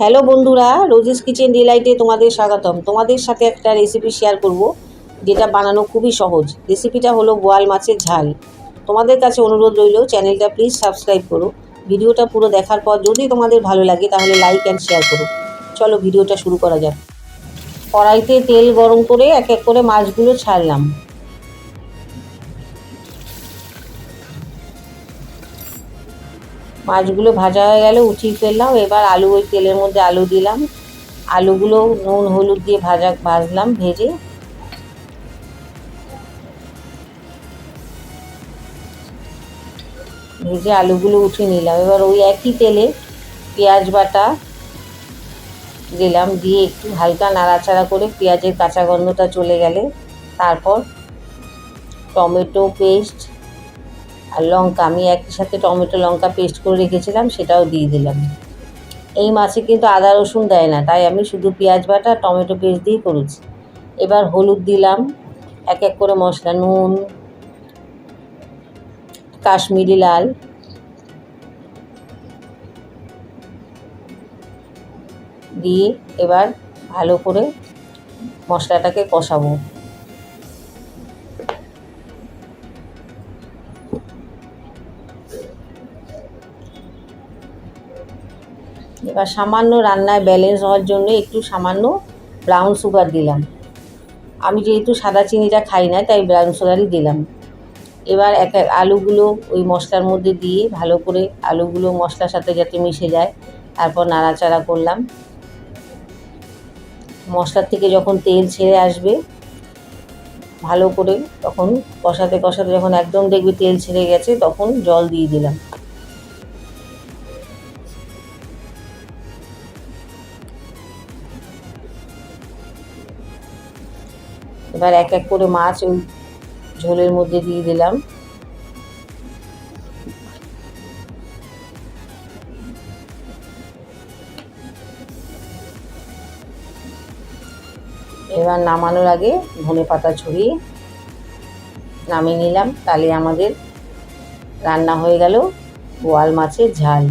Hello বন্ধুরা, Rosie's kitchen ডিলাইটে তোমাদের স্বাগতম। তোমাদের সাথে একটা রেসিপি শেয়ার করব, যেটা বানানো খুবই সহজ। রেসিপিটা হলো বোয়াল মাছের ঝাল। তোমাদের কাছে অনুরোধ রইল, চ্যানেলটা প্লিজ সাবস্ক্রাইব করো। ভিডিওটা পুরো দেখার পর যদি তোমাদের ভালো লাগে, তাহলে লাইক অ্যান্ড শেয়ার করো। চলো ভিডিওটা শুরু করা যাক। কড়াইতে তেল গরম করে এক এক করে মাছগুলো ছাড়লাম। মাছগুলো ভাজা হয়ে গেলে উঠিয়ে ফেললাম। এবার আলু ওই তেলের মধ্যে আলু দিলাম। আলুগুলো নুন, হলুদ দিয়ে ভাজা, ভাজলাম, ভেজে। ভেজে আলুগুলো উঠিয়ে নিলাম। এবার ওই একই তেলে পেঁয়াজ বাটা দিলাম। দিয়ে একটু হালকা নাড়াচাড়া করে পেঁয়াজের কাঁচা গন্ধটা চলে গেলে তারপর টমেটো পেস্ট আর লঙ্কা, আমি একই সাথে টমেটো, লঙ্কা পেস্ট করে রেখেছিলাম, সেটাও দিয়ে দিলাম। এই মাছে কিন্তু আদা, রসুন দেয় না, তাই আমি শুধু পেঁয়াজ বাটা, টমেটো পেস্ট দিয়েই করেছি। এবার হলুদ দিলাম, এক এক করে মশলা, নুন, কাশ্মীরি লাল। দিয়ে এবার ভালো করে মশলাটাকে কষাবো। এবার সামান্য রান্নায় ব্যালেন্স হওয়ার জন্য একটু সামান্য ব্রাউন সুগার দিলাম। আমি যেহেতু সাদা চিনিটা খাই না, তাই ব্রাউন সুগারই দিলাম। এবার এক এক আলুগুলো ওই মশলার মধ্যে দিয়ে ভালো করে আলুগুলো মশলার সাথে যাতে মিশে যায়, তারপর নাড়াচাড়া করলাম। মশলার থেকে যখন তেল ছেড়ে আসবে, ভালো করে তখন কষাতে কষাতে যখন একদম দেখবে তেল ছেড়ে গেছে, তখন জল দিয়ে দিলাম। এবার এক এক করে মাছ ওই ঝোলের মধ্যে দিয়ে দিলাম। এবার নামানোর আগে ধনে পাতা ছড়িয়ে নামিয়ে নিলাম। তাহলে আমাদের রান্না হয়ে গেল। বোয়াল মাছের ঝাল।